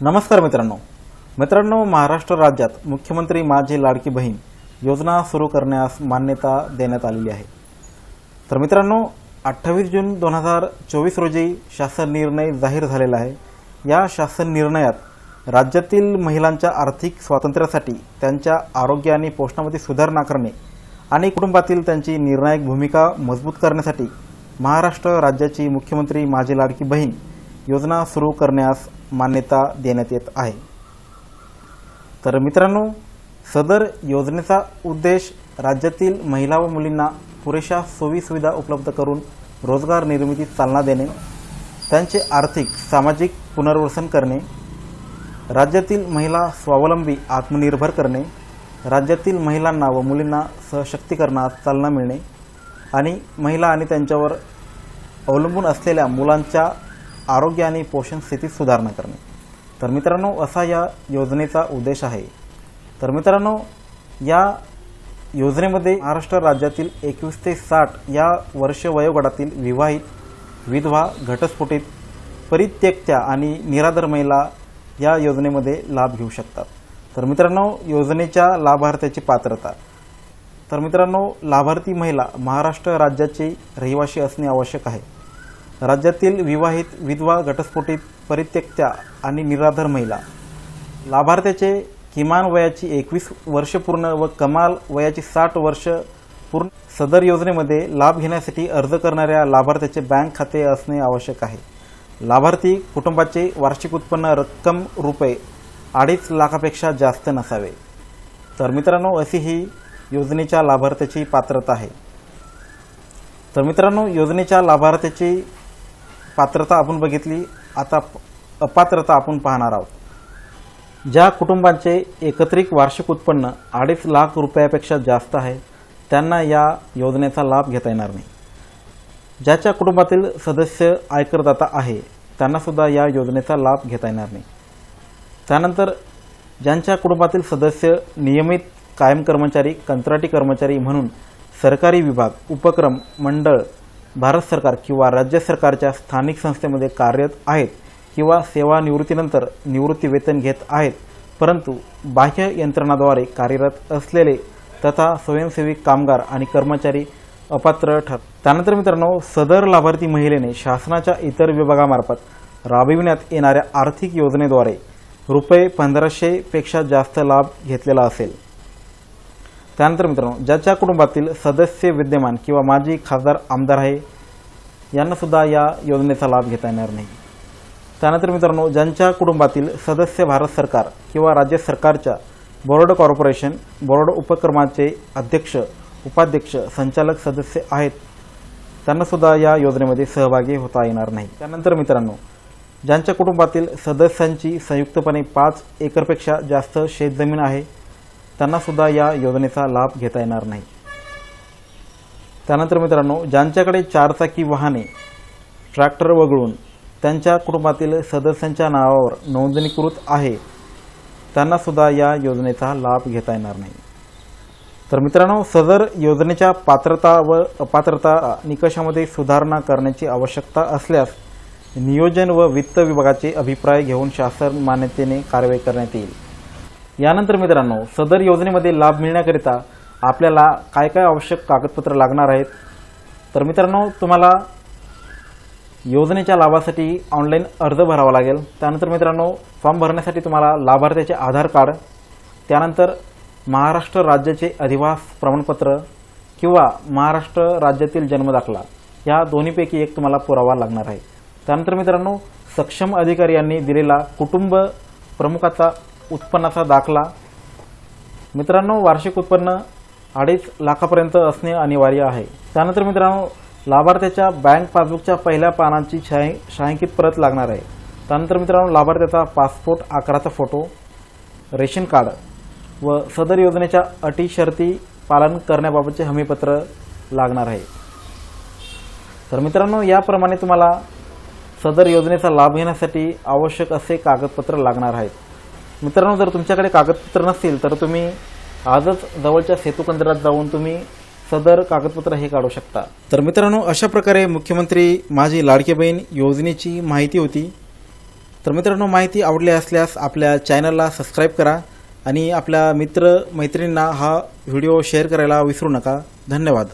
नमस्कार मित्रांनो. मित्रांनो महाराष्ट्र राज्यात मुख्यमंत्री माझी लाडकी बहीण योजना सुरू करण्यास मान्यता देण्यात आलेली आहे. तर मित्रांनो अठ्ठावीस जून दोन हजार चोवीस रोजी शासन निर्णय जाहीर झालेला आहे. या शासन निर्णयात राज्यातील महिलांच्या आर्थिक स्वातंत्र्यासाठी त्यांच्या आरोग्य आणि पोषणामध्ये सुधारणा करणे आणि कुटुंबातील त्यांची निर्णायक भूमिका मजबूत करण्यासाठी महाराष्ट्र राज्याची मुख्यमंत्री माझी लाडकी बहीण योजना सुरू करण्यास मान्यता देण्यात येत आहे. तर मित्रांनो सदर योजनेचा उद्देश राज्यातील महिला व मुलींना पुरेशा सोयीसुविधा उपलब्ध करून रोजगार निर्मितीत चालना देणे त्यांचे आर्थिक सामाजिक पुनर्वसन करणे राज्यातील महिला स्वावलंबी आत्मनिर्भर करणे राज्यातील महिलांना व मुलींना सशक्तीकरणास चालना मिळणे आणि महिला आणि त्यांच्यावर अवलंबून असलेल्या मुलांच्या आरोग्य आणि पोषण स्थितीत सुधारणा करणे. तर मित्रांनो असा या योजनेचा उद्देश आहे. तर मित्रांनो या योजनेमध्ये महाराष्ट्र राज्यातील एकवीस ते साठ या वर्ष वयोगटातील विवाहित विधवा घटस्फोटित परित्यक्त्या आणि निराधार महिला या योजनेमध्ये लाभ घेऊ शकतात. तर मित्रांनो योजनेच्या लाभार्थ्याची पात्रता. तर मित्रांनो लाभार्थी महिला महाराष्ट्र राज्याची रहिवासी असणे आवश्यक आहे. राज्यातील विवाहित विधवा घटस्फोटित परित्यक्त्या आणि निराधार महिला. लाभार्थ्याचे किमान वयाची एकवीस वर्ष पूर्ण व कमाल वयाची साठ वर्ष पूर्ण सदर योजनेमध्ये लाभ घेण्यासाठी अर्ज करणाऱ्या लाभार्थ्याचे बँक खाते असणे आवश्यक आहे. लाभार्थी कुटुंबाचे वार्षिक उत्पन्न रक्कम रुपये अडीच लाखापेक्षा जास्त नसावे. तर मित्रांनो अशी ही योजनेच्या लाभार्थ्याची पात्रता आहे. तर मित्रांनो योजनेच्या लाभार्थ्याची पात्रता आपण बघितली आता अपात्रता आपण पाहणार आहोत. ज्या कुटुंबांचे एकत्रित वार्षिक उत्पन्न अडीच लाख रुपयापेक्षा जास्त आहे त्यांना या योजनेचा लाभ घेता येणार नाही. ज्याच्या कुटुंबातील सदस्य आयकरदाता आहे त्यांनासुद्धा या योजनेचा लाभ घेता येणार नाही. त्यानंतर ज्यांच्या कुटुंबातील सदस्य नियमित कायम कर्मचारी कंत्राटी कर्मचारी म्हणून सरकारी विभाग उपक्रम मंडळ भारत सरकार किंवा राज्य सरकारच्या स्थानिक संस्थेमध्ये कार्यरत आहेत किंवा सेवानिवृत्तीनंतर निवृत्ती वेतन घेत आहेत परंतु बाह्य यंत्रणाद्वारे कार्यरत असलेले तथा स्वयंसेवी कामगार आणि कर्मचारी अपात्र ठर त्यानंतर मित्रांनो सदर लाभार्थी महिलेने शासनाच्या इतर विभागामार्फत राबविण्यात येणाऱ्या आर्थिक योजनेद्वारे रुपये पंधराशेपेक्षा जास्त लाभ घेतलेला असेल. त्यानंतर मित्रांनो ज्याच्या कुटुंबातील सदस्य विद्यमान किंवा माजी खासदार आमदार आहे यांनासुद्धा या योजनेचा लाभ घेता येणार नाही. त्यानंतर मित्रांनो ज्यांच्या कुटुंबातील सदस्य भारत सरकार किंवा राज्य सरकारच्या बोर्ड कॉर्पोरेशन बोर्ड उपक्रमाचे अध्यक्ष उपाध्यक्ष संचालक सदस्य आहेत त्यांनासुद्धा या योजनेमध्ये सहभागी होता येणार नाही. त्यानंतर मित्रांनो ज्यांच्या कुटुंबातील सदस्यांची संयुक्तपणे पाच एकरपेक्षा जास्त शेतजमीन आहे त्यांना सुद्धा या योजनेचा लाभ घेता येणार नाही. त्यानंतर मित्रांनो ज्यांच्याकडे चारचाकी वाहने ट्रॅक्टर वगळून त्यांच्या कुटुंबातील सदस्यांच्या नावावर नोंदणीकृत आहे त्यांना सुद्धा या योजनेचा लाभ घेता येणार नाही. तर मित्रांनो सदर योजनेच्या पात्रता व अपात्रता निकषामध्ये सुधारणा करण्याची आवश्यकता असल्यास नियोजन व वित्त विभागाचे अभिप्राय घेऊन शासन मान्यतेने कारवाई करण्यात येईल. यानंतर मित्रांनो सदर योजनेमध्ये लाभ मिळण्याकरिता आपल्याला काय काय आवश्यक कागदपत्र लागणार आहेत? तर मित्रांनो तुम्हाला योजनेच्या लाभासाठी ऑनलाईन अर्ज भरावा लागेल. त्यानंतर मित्रांनो फॉर्म भरण्यासाठी तुम्हाला लाभार्थ्याचे आधार कार्ड त्यानंतर महाराष्ट्र राज्याचे अधिवास प्रमाणपत्र किंवा महाराष्ट्र राज्यातील जन्मदाखला या दोन्हीपैकी एक तुम्हाला पुरावा लागणार आहे. त्यानंतर मित्रांनो सक्षम अधिकारी यांनी दिलेला कुटुंब प्रमुखाचा उत्पन्नाचा दाखला. मित्रांनो वार्षिक उत्पन्न अडीच लाखापर्यंत असणे अनिवार्य आहे. त्यानंतर मित्रांनो लाभार्थ्याच्या बँक पासबुकच्या पहिल्या पानांची छाय छायांकित परत लागणार आहे. त्यानंतर मित्रांनो लाभार्थ्याचा पासपोर्ट आकाराचा फोटो रेशन कार्ड व सदर योजनेच्या अटी शर्ती पालन करण्याबाबतचे हमीपत्र लागणार आहे. तर मित्रांनो याप्रमाणे तुम्हाला सदर योजनेचा लाभ घेण्यासाठी आवश्यक असे कागदपत्र लागणार आहेत. मित्रांनो जर तुमच्याकडे कागदपत्र नसतील तर तुम्ही आजच जवळच्या सेतू केंद्रात जाऊन तुम्ही सदर कागदपत्र हे काढू शकता. तर मित्रांनो अशा प्रकारे मुख्यमंत्री माझी लाडकी बहीण योजनेची माहिती होती. तर मित्रांनो माहिती आवडली असल्यास आपल्या चॅनलला सबस्क्राईब करा आणि आपल्या मित्र मैत्रिणींना हा व्हिडिओ शेअर करायला विसरू नका. धन्यवाद.